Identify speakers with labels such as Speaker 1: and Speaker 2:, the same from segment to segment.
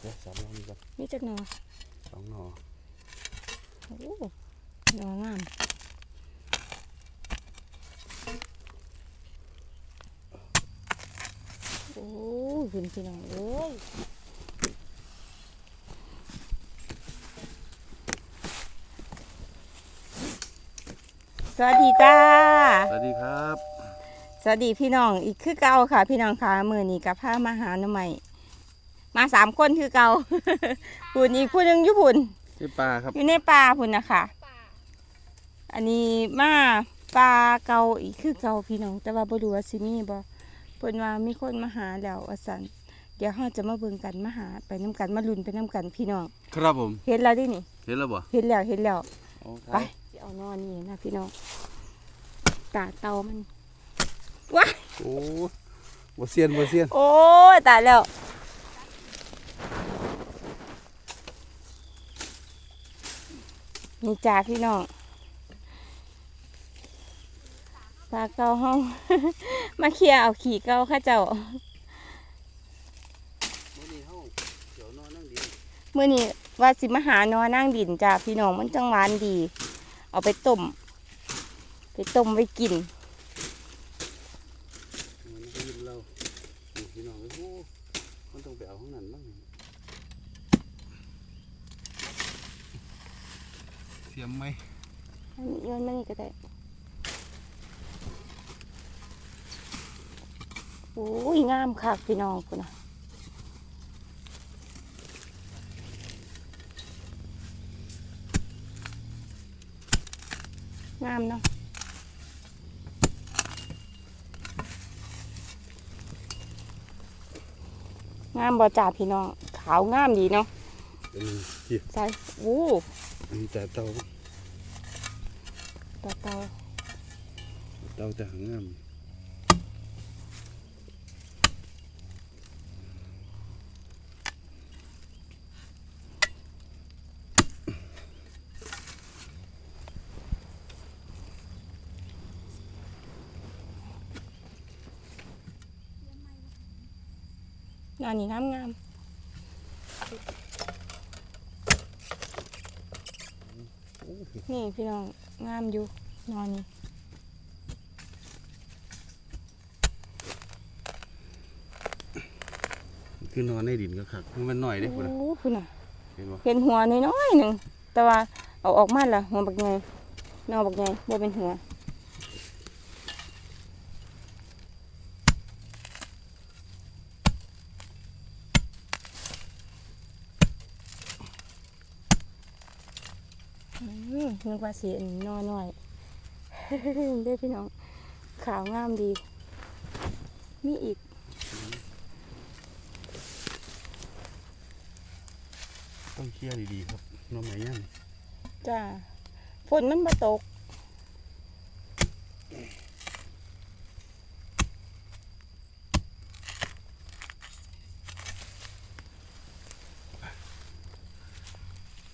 Speaker 1: เดี๋ยวสามรอบนี้ก่อน
Speaker 2: มีจักหนอ
Speaker 1: สองหน่อ
Speaker 2: โอ้หนองามโอ้ยคุณพี่น้องเอ้ยสวัสดีจ้า
Speaker 1: สวัสดีครับ
Speaker 2: สวัสดีพี่น้องอีกคือเก่าค่ะ พี่น้องค่ะมือนี้กับผ้ามาหาหน่อใหม่ มาสามคนคือเก่าพุ่นอีกผู้หนึงอยู่พุ่น
Speaker 1: ที่ปลาครับ
Speaker 2: อยู่ในป่าพุ่นนะคะอันนี้มาปลาเก่าอีกคือเก่าพี่น้อง แต่ว่าบ่รู้ว่าสิมีบ่เพิ่นว่ามีคนมาหาแล้วว่าซั่นเดี๋ยวเราจะมาเบิ่งกันมาหาไปน้กันมาลุ้นไปน้กันพี่น้อง
Speaker 1: ครับผม
Speaker 2: เห็นแล้วดินี่
Speaker 1: เห็นแล้วบ่
Speaker 2: เห็นแล้วเห็นแล้ว
Speaker 1: โอ้
Speaker 2: ไปสิเอานอนนี่นะพี่น้องตาเตามันว้าย
Speaker 1: โอ้บ่เซียนบ่เซียน
Speaker 2: โอ้ยตายแล้ว นี่จ้าพี่น้องปลาเกาห้องมาเคลียเอาขี่เกาข้าเจ้า
Speaker 1: มื้อนี้เฮาเดี๋ยวนอนนั่งดี
Speaker 2: เมื่อนี้ว่าสิมาหานอนั่งดินจ้าพี่น้องมันจังหวานดี เอาไปต้ม ไปต้มไว้กิน
Speaker 1: ก็ยินเรานี่พี่น้องโอ้มันต้องไปเอาข้างนั้นบ้างเสียมไหม
Speaker 2: อันนี้โยนมานี่ก็ได้โอ้ยงามค่ะพี่น้องคุณนะงามเนาะงามบ่จ่าพี่น้องขาวงามดีเนาะ
Speaker 1: เป็นที่
Speaker 2: ใส่โอ้
Speaker 1: อันนี้แต่เตา
Speaker 2: ตาเตา
Speaker 1: เตาแต่หางงาม
Speaker 2: นอนนี่งามงามนี่พี่น้องงามอยู่นอนนี่
Speaker 1: คือนอนในดินก็คักมันหน่อยเด้พุ่นน่ะ
Speaker 2: โอ้คุณน่ะ
Speaker 1: เห็นบ่
Speaker 2: เห็นหัวน้อยๆหนึ่งแต่ว่าเอาออกมาและหัวบักใหญ่นอบักใหญ่บ่เป็นหัวอืม นึกว่าสีอันนอหน่อยเด้อพี่น้อง ขาวงามดี มีอีก
Speaker 1: ต้องเคลียร์ดีๆครับหน้องไม้ย่าง
Speaker 2: จ้าฝนมันมาตก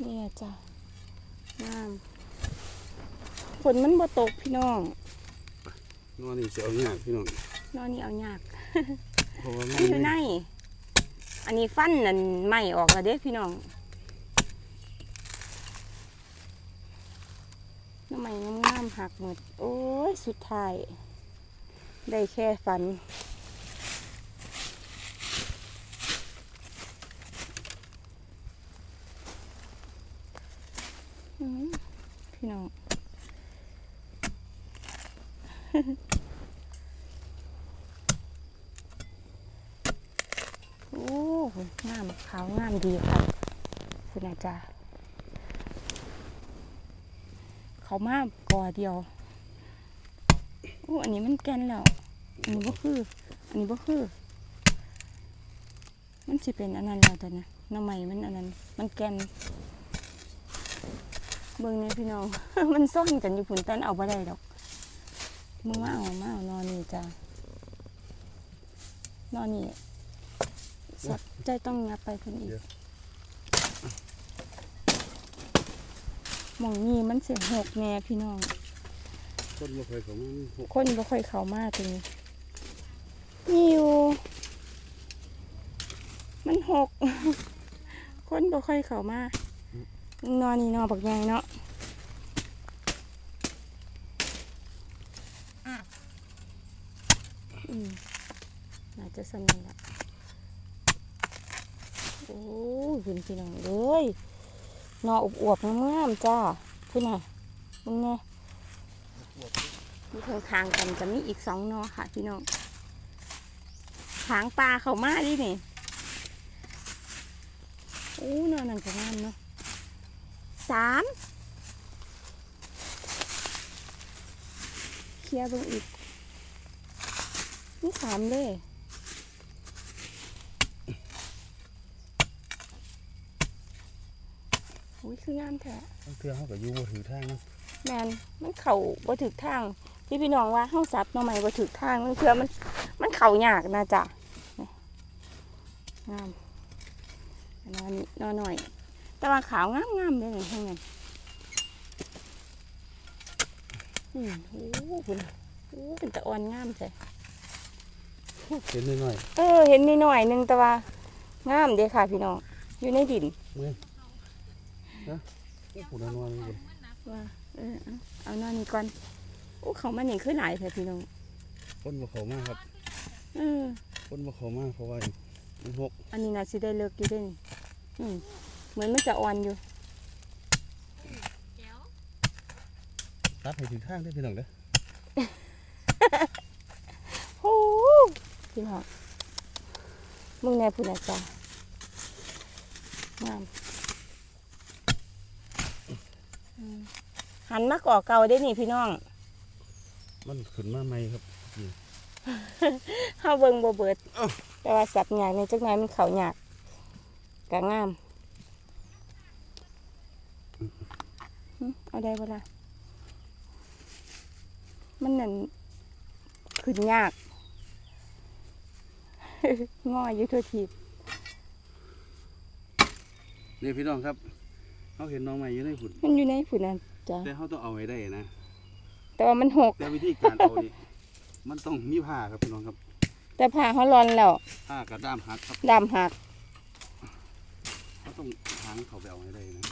Speaker 2: นี่จ้างาม ฝนมันมาตกพี่น้อง
Speaker 1: นอนนี่สิเอายากพี่น้อง
Speaker 2: นอนนี่เอายาก
Speaker 1: เพราะว่ามัน
Speaker 2: นี่อยู่ใน อันนี้ฟันนั่นไหม่ออกแล้วเด้พี่น้องน้ำไหม่งามๆหักหมด โอ้ย สุดท้าย ได้แค่ฟัน อืมพี่น้อง โอ้งามขาวงามดีค่ะ คุณอา จารย์เขามากกอเดียวโอ้อันนี้มันแกนแล้ว อันนี้บ่คือ อันนี้บ่คือ มันสิเป็นอันนั้นแล้วแต่นะหน้ำใหม่มันอันนั้น มันแกน เบิ่งเนี่ยพี่น้อง มันซ่อนกันอยู่ผุนตันเอาบ่ได้ดอกมึงมาเอามาเอานอนนี่จ้านอนนี่สับใจต้องงับไปเพิ่นอีก หมองนี้มันเสียหกแน่พี่น้อง
Speaker 1: คนบ่เคยของมันหก
Speaker 2: คนบ่ค่อยเข้ามาตรงนี้มีอยู่ มันหก คนบ่ค่อยเข้ามานอนนี่นอนบักใหญ่เนาะอืมน่าจะสนุกละโอ้ยคุณพี่น้องเอ้ย นออวบๆงามๆจ้าพี่น่ะมึงไงมีข้างกันจะมีอีกสองนอค่ะพี่น้องหางปลาเขามาดินี่โอ้นอนนั่นก็งามเนาะสามเคลียร์เบิ่งอีกนี่สามเลย อุ้ยคืองามแท้
Speaker 1: บางเทื่อเขาก็อยู่บ่ถือทางเนาะ
Speaker 2: แมนมันเข่าบ่ถึกทาง ที่พี่น้องว่าห้องซับหน่อใหม่บ่ถึกทางมันเพื่อมันมันเข่ายากนะจ๊ะนี่งามอันนอนนี่นอนหน่อย แต่ว่าขาวงามงามๆเลยนี่ข้างในอืมโอ้โหคุณโอ้เป็นตะอ่อนงามใช่
Speaker 1: เห็นน้อย
Speaker 2: เออเห็นนิดหน่อยๆหนึงแต่ว่างามเด้ค่ะพี่น้องอยู่ในดิน
Speaker 1: ๆเมื่อย นะโอ้โหนอนๆเลย
Speaker 2: ว่าเออเอาเอานอนนี่ก่อนโอ้เขามันนี่คือหลายแท้พี่น้อง
Speaker 1: คนบ่เข้ามาครับ
Speaker 2: เออ
Speaker 1: คนบ่เข้ามาเพราะว่ามันหก
Speaker 2: อันนี้น่าสิได้เลิกอยู่เด้นี่อืมเหมือนมันจะอ่อนอยู่
Speaker 1: ตัดให้ถือทางได้อพี่น้องเด้อ
Speaker 2: โอ้พี่น้องมึงแน่พูดนะจ๊ะงามอืม หันมากอเก่าได้นี่พี่น้อง
Speaker 1: มันขึ้นมาใหม่ครับ
Speaker 2: เฮาเบิ่งบ่เบิด
Speaker 1: เอ้า
Speaker 2: แต่ว่าสัตว์ใหญ่ในจักหน่อยมันเขาหยากกะงามหึเอาได้บ่ล่ะมันนั่นขึ้นยากงออยู่ทั่วทีบ
Speaker 1: นี่พี่น้องครับ เขาเห็นน้องใหม่อยู่ในหุ่น
Speaker 2: มันอยู่ในฝุ่นนั่นจ้ะ
Speaker 1: แต่เขาต้องเอาให้ได้นะ
Speaker 2: แต่ว่ามันหก
Speaker 1: แต่วิธีการเอานี่ มันต้องมีผ้าครับพี่น้องครับ
Speaker 2: แต่ผ่าเขาร้อนแล้ว
Speaker 1: ผ้ากระด้ามหักครับ
Speaker 2: ดำหัก
Speaker 1: เขาต้องหางเขาไปเอาให้ได้นะ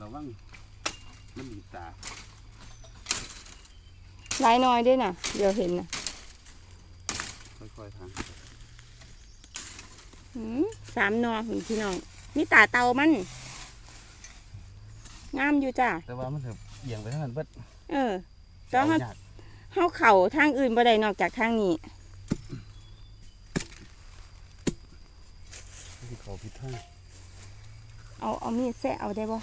Speaker 1: ระวังมันมีตา
Speaker 2: หลายน้อยด้วยน่ะ เดี๋ยวเห็นน่ะ
Speaker 1: ค่อยๆทาง
Speaker 2: หืมสามหนอหุ่นพี่น้อง นี่ตาเตามันงามอยู่จ้ะ
Speaker 1: แต่ว่ามันจะเอียงไปทางนั้นเบิด
Speaker 2: เออต้อง
Speaker 1: เอา
Speaker 2: เอา
Speaker 1: ยาก
Speaker 2: เฮาเข่าทางอื่นบ่ได้นอกจากทางนี้
Speaker 1: ที่เขาผิดทาง
Speaker 2: เอาเอามีดแซะเอาได้บ่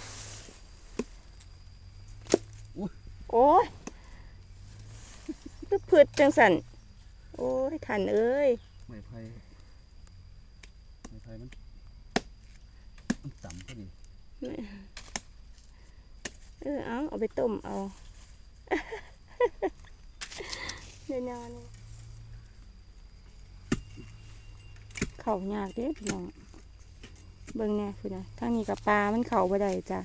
Speaker 2: โอ้ยตึกพืชจังสันโอ้ยทันเอ้ย
Speaker 1: ไม้ไผ่ครับไม้ไผ่มันมัน ต่ำพอดี
Speaker 2: เออเอาเอาไปต้มเอาเดี๋ยวนอนเข่ายากเด้พี่น้องเบิ่งแน่คือนะทางนี้กับปลา มันเข่าบ่ได้จ้ะ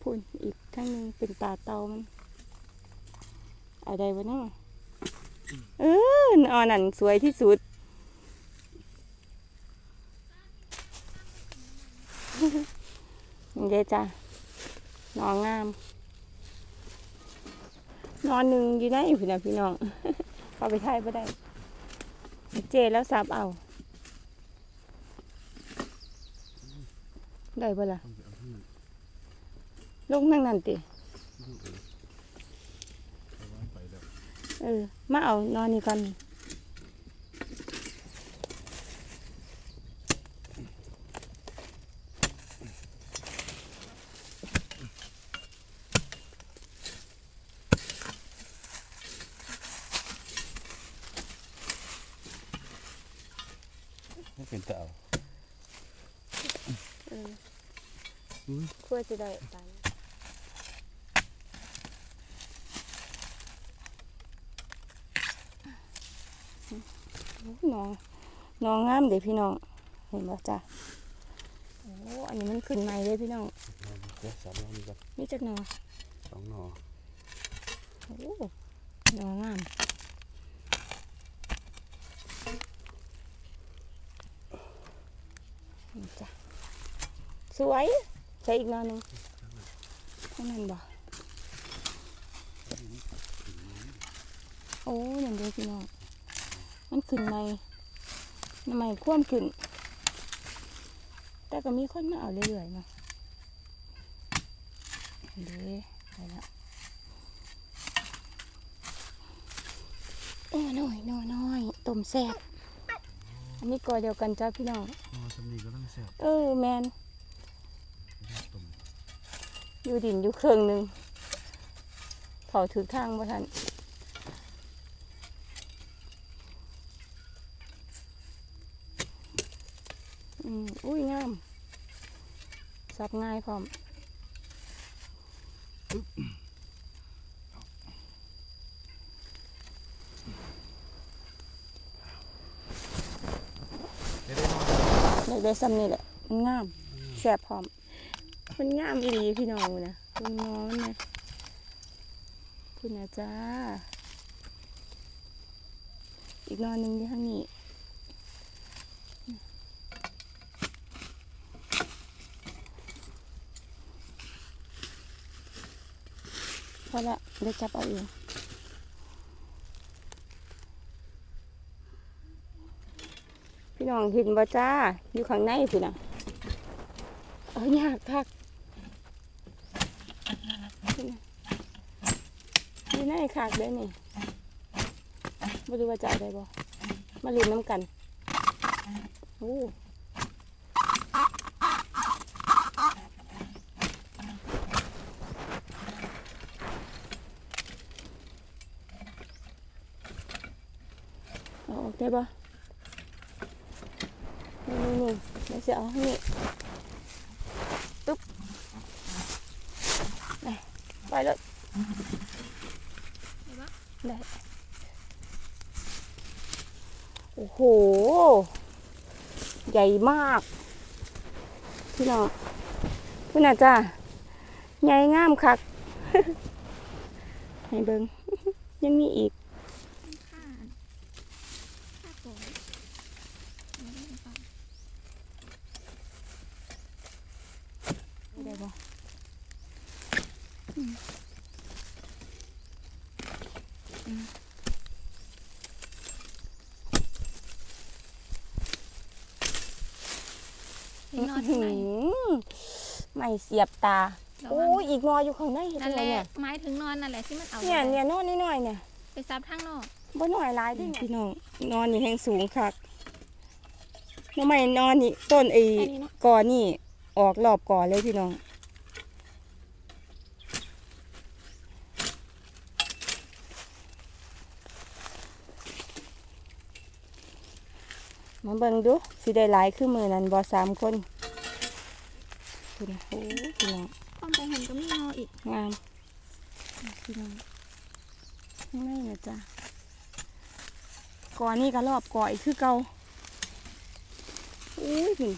Speaker 2: พุ่นอีกทางนึงเป็นตาเตามันอาได้บ่เนาะ เอออ่อนนั่นสวยที่สุดเด้จ้ะนอนงาม นอนหนึ่งอยู่ได้อยู่น้องพี่น้องเข้าไปถ่ายไม่ได้ เจแล้วซับเอา ได้บ่ล่ะ
Speaker 1: ต้องไปเอาที่มัน
Speaker 2: ลงนั่งนั่นติ
Speaker 1: ต้องเออเอาวางไปแล้ว
Speaker 2: เออ มาเอานอนนี่ก่อน
Speaker 1: ไม่เป็นตาเอา
Speaker 2: เออ
Speaker 1: อืม
Speaker 2: เพื่อจะได้ไปน้ น้องน้องงามเด็กพี่น้อง เห็นบ่จ้ะโอ้อันนี้มันขึ้นใหม่เลยพี่น้อง
Speaker 1: นี่ก่น
Speaker 2: อจักหนอ
Speaker 1: สองหน่อ
Speaker 2: โอ้หนองามจ้ะสวยใช่อีกนอหนึ่งนั่งนั้นบ่โอ้ยังดีพี่น้อง มันขึ้นใหม่น้ำใหม่คว่ำขึ้น แต่ก็มีคนมาเอาเรื่อยๆเนาะเด้ไปละโอ้น้อยน้อยน้อยต้มแซ่บอันนี้กอเดียวกันจ้าพี่น้อง
Speaker 1: อ๋อสำนีก็ต้องแซ่บ
Speaker 2: เออแมน
Speaker 1: ต้ม
Speaker 2: อยู่ดินอยู่เครื่องหนึ่งเผาถือทางบ่ทัน อุ้ยงาม สับง่ายพร้อม
Speaker 1: ได้ได้
Speaker 2: ซ้ำนี่แหละมันงามแซ่บพร้อม มันงามอีหลีพี่น้องนะคุณน้องนะคุณนะจ้าอีกนอนหนึ่งที่ข้างนี้ อละเดี๋ยวจับเอาเองพี่น้องเห็นบ่จ้า อยู่ข้างในพี่นะเอายากคักพี่ะอยู่ในคักเด้นี่ไม่รู้ว่าจะเอาได้บ่มาลุ้นน้ำกัน โอ้เอาออก ได้บ่นี่นี่นี่เดี๋ยวจะเอาให้นี่ตุ๊บไปไปแล้วได้โอ้โห ใหญ่มาก พี่น้องพี่น่าจ้าใหญ่งามคัก ให้เบิงยังมีอีก
Speaker 3: ค่าค่าโกงไม่ได้ฟัง
Speaker 2: ได้บ่อืม
Speaker 3: อีก นอนที่ไหน
Speaker 2: อื้อหือไม่เสียบตา
Speaker 3: ระ
Speaker 2: โอ้
Speaker 3: วัง
Speaker 2: ยอีกนออยู่ข้างในเห็น
Speaker 3: นั่น
Speaker 2: ไหม
Speaker 3: แหละ
Speaker 2: เนี่ย
Speaker 3: หมายถึงนอนนั่นแหละที่มันเอา
Speaker 2: เนี่ย
Speaker 3: ไป
Speaker 2: เนี่ยนอนนิดหน่อยเนี่ย
Speaker 3: ไปซับทางนอก
Speaker 2: บ่หน่อยหลายเดิพี่น้องนอนนี่แห้งสูงคักทำไมนอนนี่ต้นไอ้
Speaker 3: อันนี้เนาะ
Speaker 2: กอนี่ออกรอบก่อเลยพี่น้อง มาเบิ่งดูสิได้หลายคือมือนั้นบ่สามคนพี่น้องโอ้ยพี่น้อง
Speaker 3: ต้องไปเห็นก็มีนออีก
Speaker 2: งามพี่น้องข้างในนะจ๊ะก่อนี่ก็รอบก่ออีกคือเก่าอุ้ยนี่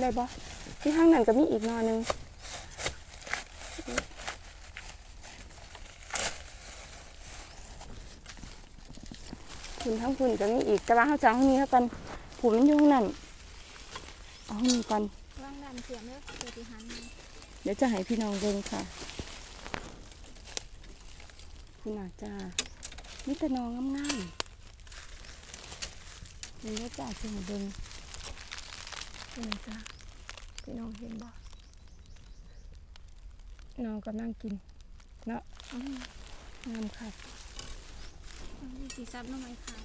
Speaker 2: ได้ปะที่ข้างนั้นก็มีอีกหนอหนึง คุณทั้งคุณก็มีอีกแต่ว่าเขาจะเอาห้องนี้เท่ากันผูมันอยู่ข้างนั้นเอาห้องนี้ก่อน
Speaker 3: ว่างดันเสียมเด้อเดี๋ยวที่หันมา
Speaker 2: เดี๋ยวจะให้พี่น้องเบิ่งค่ะคุณอาจ้านี่แต่น้องงามๆเดี๋ยวจ้าจะให้เบิ่งคุณอาจ้าพี่น้องเห็นบ่น้องกำลังกินเนาะ
Speaker 3: อืม
Speaker 2: งามค่ะ
Speaker 3: เอาดีสีซับน้ำไม้ขาด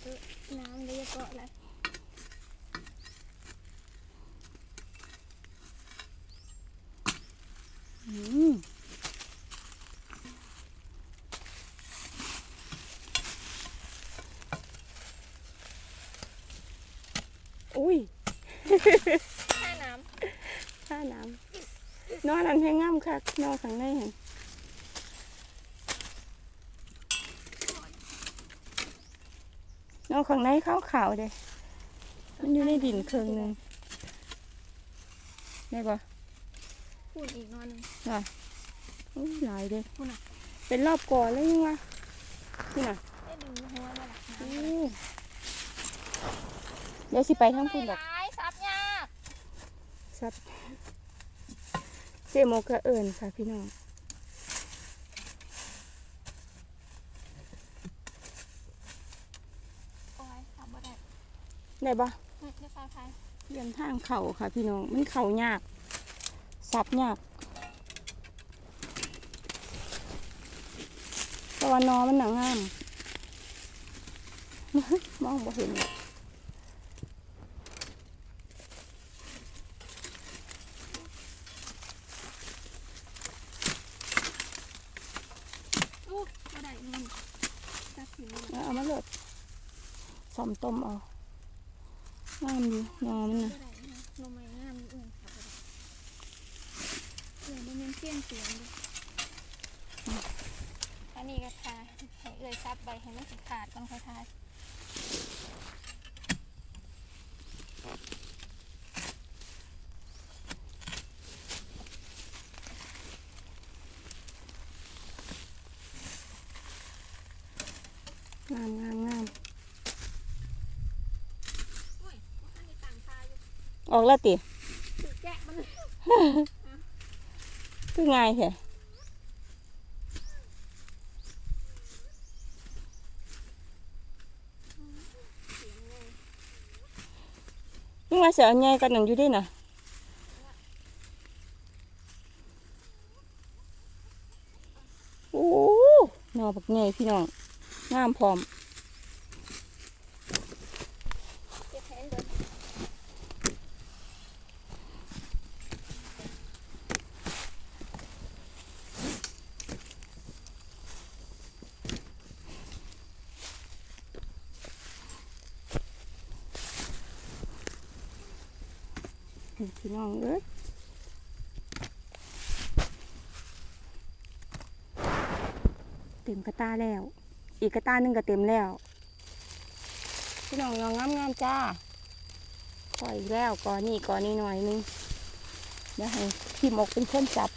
Speaker 3: เออน้ำเลยเกาะอะไร
Speaker 2: อืมอุ้ย
Speaker 3: ค่าน้
Speaker 2: ข้าน้ำนอนอันให้งามค่ะนอนข้างในเห็น นอนข้างในขาวขาวๆเด้มันอยู่ในดินเครื่องหนึงได้ปะำ
Speaker 3: พูดอีกนอนหนึ่ง
Speaker 2: อุ้ยหลายเด้
Speaker 3: พูดน่ะ
Speaker 2: เป็นรอบก่อนเลยยังวะนี่น่ะ
Speaker 3: ได้ดึงหัวมาหลักน้
Speaker 2: อู้เดี๋ยวสิไปทั้งคุณดอก
Speaker 3: ร้ายซับยาก
Speaker 2: ซับเจโมกระเอิญค่ะพี่น้อง
Speaker 3: โอ้ยซับบ่ได้
Speaker 2: ได้ปะ
Speaker 3: ไม่ได้ซับใคร
Speaker 2: เยี่ยมทางเข่าค่ะ พี่น้องมันเข่ายากซับยากแต่ว่านอมันหนังงามมองบ่เห็นเลย
Speaker 3: อู้บ่ได้เงินซับถึงนี่
Speaker 2: แล้วเอามาเลยสอมต้มเอา งามดีนอมันนะ
Speaker 3: บ่ได้นมไม้งามอื่นค่ะบ่ได้เดี๋ยวมันยังเสี้ยนเสียงเลยอันนี้ก็ทาให้เอ่ยซับใบให้มันขาดก่อนค่อยทา
Speaker 2: งามงามงาม
Speaker 3: โอ้ยบ่ทันได้ตั้งทา อยู่
Speaker 2: ออกแล้วติ
Speaker 3: ถือแกะมัน
Speaker 2: คือง่ายแท้นี่มาเสียใหญ่กันหนึ่งอยู่ด้วยนะโอ้หนอบักใหญ่พี่น้องงามพร้อม
Speaker 3: เก็บแผนเบิด
Speaker 2: นี่พี่น้ องเอ้ยเต็มกระตาแล้ว อีกกระตาหนึ่งก็เต็มแล้ว พี่น้องยองงามงามจ้าปล่อยแล้วก่อนนี่ก่อนนี่หน่อยนึงเดี๋ยวให้พี่หมกเป็นคนจับ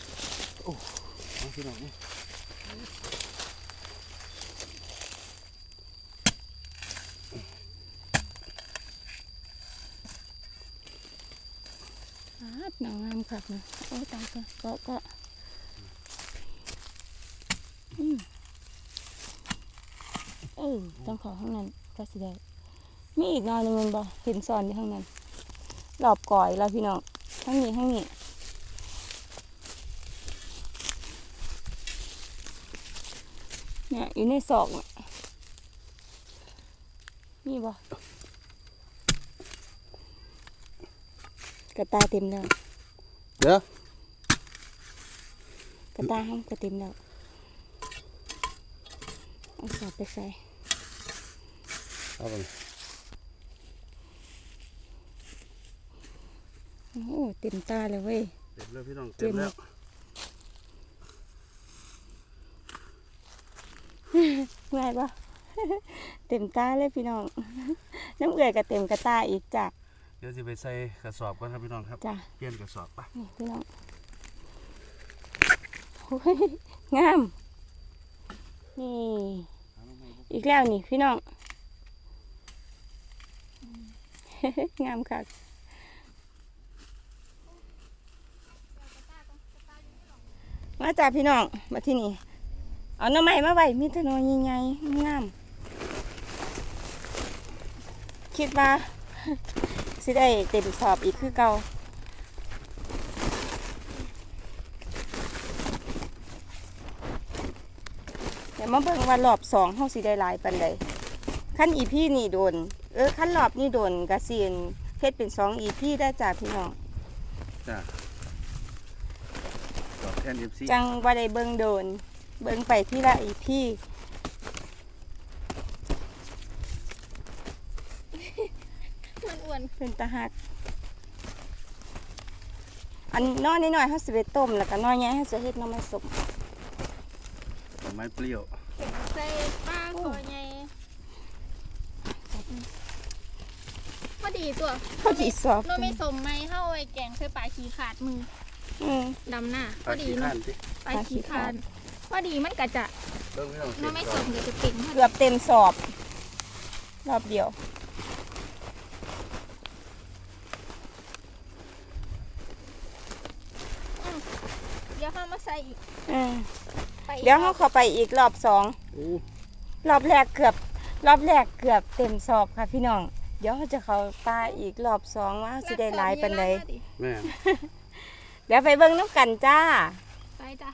Speaker 1: โอ้พี่น้องนี่
Speaker 2: หนองงามคักนะโอ้ตายก็ก็ก็อืมเออต้องขอข้างนั้นก็สิได้มีอีกหน่อยหนึงมันบ่เห็นซอนอยู่ข้างนั้นรอบก่อยแล้วพี่น้องข้างนี้ข้างนี้เนี่ยอยู่ในศอกเนี่ยมีบ่กระตาเต็มแล้ว
Speaker 1: เดี๋ยว
Speaker 2: กระตาห้องก็เต็มแล้วเอาสอบไปใส่
Speaker 1: เอาไป
Speaker 2: โอ้โหเต็มตาเลยเว้ย
Speaker 1: เต็มแล้วพี่น้อง
Speaker 2: เต็
Speaker 1: เต็
Speaker 2: ม
Speaker 1: มแล้ว
Speaker 2: ง่ายปะเต็มตาเลยพี่น้อง น้ำเอื่อยกับเต็มกระตาอีกจ้ะ
Speaker 1: เดี๋ยวจะไปใส่กระสอบก่อนครับพี่น้องครับ
Speaker 2: จ้ะ
Speaker 1: เปลี่ยนกระสอบไป
Speaker 2: นี่พี่น้องโอ้ยงาม นี่ อีกแล้วนี่พี่น้อง งามค่ะมาจากพี่น้อง มาที่นี่ เอาหน้ำใหม่มาไว้มีแตหนอยใหญ่ๆงาม คิดว่า สิได้เต็มสอบอีกคือเก่าแต่มาเบิ่งว่ารอบสองเฮาสิได้หลายปันใดขั้นอีพี่นี่โดน เออขั้นรอบนี่โดนกระเซียนเฮ็ดเป็นสองอีพี่ได้จ้าพี่น้อง
Speaker 1: จ้าตอบแทนเอฟซี
Speaker 2: จังว่าได้เบิ่งโดน เบิ่งไปที่ละอีพี่
Speaker 3: มันอ้วน
Speaker 2: เป็นตาหัก อันน้อยนิดหน่อยเขาสิไปต้มแล้วก็น้อยใหญ่เขาจะเฮ็ดน้ำมันสม
Speaker 1: ต้นไม้เปรี้ยว
Speaker 3: เก็บใส่ป้าคอใหญ่พอดีตัว
Speaker 2: เขาจีสอบ
Speaker 3: เราไม่สมไหมเข้าไว้แกงใส่ปลาขี้ขาดมือ
Speaker 2: อืม
Speaker 3: ดำหน้าพ
Speaker 1: ปลา
Speaker 3: อดี
Speaker 1: ขี้
Speaker 3: เนาะ
Speaker 1: ข้านสิ
Speaker 3: ปลาขี้ขาดพอดีมันกะจะ
Speaker 1: เบิ่งพี่น้อง
Speaker 3: เราไม่
Speaker 1: เต็
Speaker 3: ส
Speaker 1: ม
Speaker 3: มเดี๋ยวจะปิ่งให้
Speaker 2: เกือบเต็มสอบ รอบเดียว
Speaker 3: เดี๋ยวเขามาใส่อีก
Speaker 2: อืม
Speaker 3: ไปอีก
Speaker 2: เดี๋ยวเขาเข้าไปอีกรอบสอง
Speaker 1: โอ้
Speaker 2: รอบแรกเกือบ รอบแรกเกือบเต็มสอบค่ะพี่น้อง เดี๋ยวเขาจะเข้าปลาอีกรอบสองว่าสิได้หลายปันใด
Speaker 3: รักษามีอะไรมาดิ
Speaker 1: แม่
Speaker 2: เดี๋ยวไปเบิ่งน้ำกันจ้า
Speaker 3: ไปจ้ะ